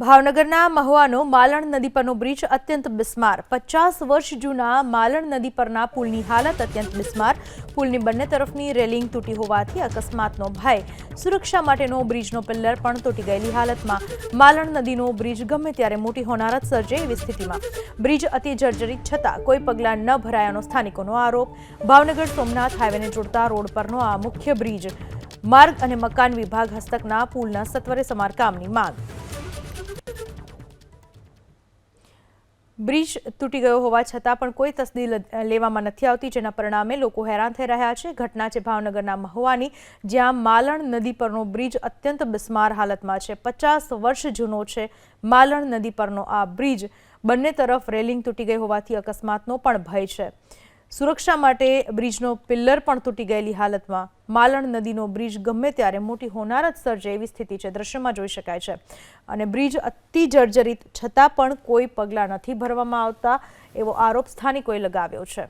ભાવનગરના મહુવાનો માલણ નદી પરનો બ્રિજ અત્યંત બિસ્માર. પચાસ વર્ષ જૂના માલણ નદી પરના પુલની હાલત અત્યંત બિસ્માર. પુલની બંને તરફની રેલિંગ તૂટી હોવાથી અકસ્માતનો ભય. સુરક્ષા માટેનો બ્રિજનો પિલ્લર પણ તૂટી ગયેલી હાલતમાં. માલણ નદીનો બ્રિજ ગમે ત્યારે મોટી હોનારત સર્જે એવી સ્થિતિમાં. બ્રિજ અતિ જર્જરિત છતાં કોઈ પગલાં ન ભરાયાનો સ્થાનિકોનો આરોપ. ભાવનગર સોમનાથ હાઈવેને જોડતા રોડ પરનો આ મુખ્ય બ્રિજ. માર્ગ અને મકાન વિભાગ હસ્તકના પુલના સત્વરે સમારકામની માંગ. બ્રિજ તૂટી ગયો હોવા છતાં પણ કોઈ તસદી લેવામાં નથી આવતી, જેના પરિણામે લોકો હેરાન થઈ રહ્યા છે. ઘટના છે ભાવનગરના મહુવાની, જ્યાં માલણ નદી પરનો બ્રિજ અત્યંત બિસ્માર હાલતમાં છે. પચાસ વર્ષ જૂનો છે માલણ નદી પરનો આ બ્રિજ. બંને તરફ રેલિંગ તૂટી ગઈ હોવાથી અકસ્માતનો પણ ભય છે. સુરક્ષા માટે બ્રિજનો પિલ્લર પણ તૂટી ગયેલી હાલતમાં. માલણ નદીનો બ્રિજ ગમે ત્યારે મોટી હોનારત સર્જે એવી સ્થિતિ છે. દ્રશ્યમાં જોઈ શકાય છે. અને બ્રિજ અતિ જર્જરિત છતાં પણ કોઈ પગલાં નથી ભરવામાં આવતા, એવો આરોપ સ્થાનિકોએ લગાવ્યો છે.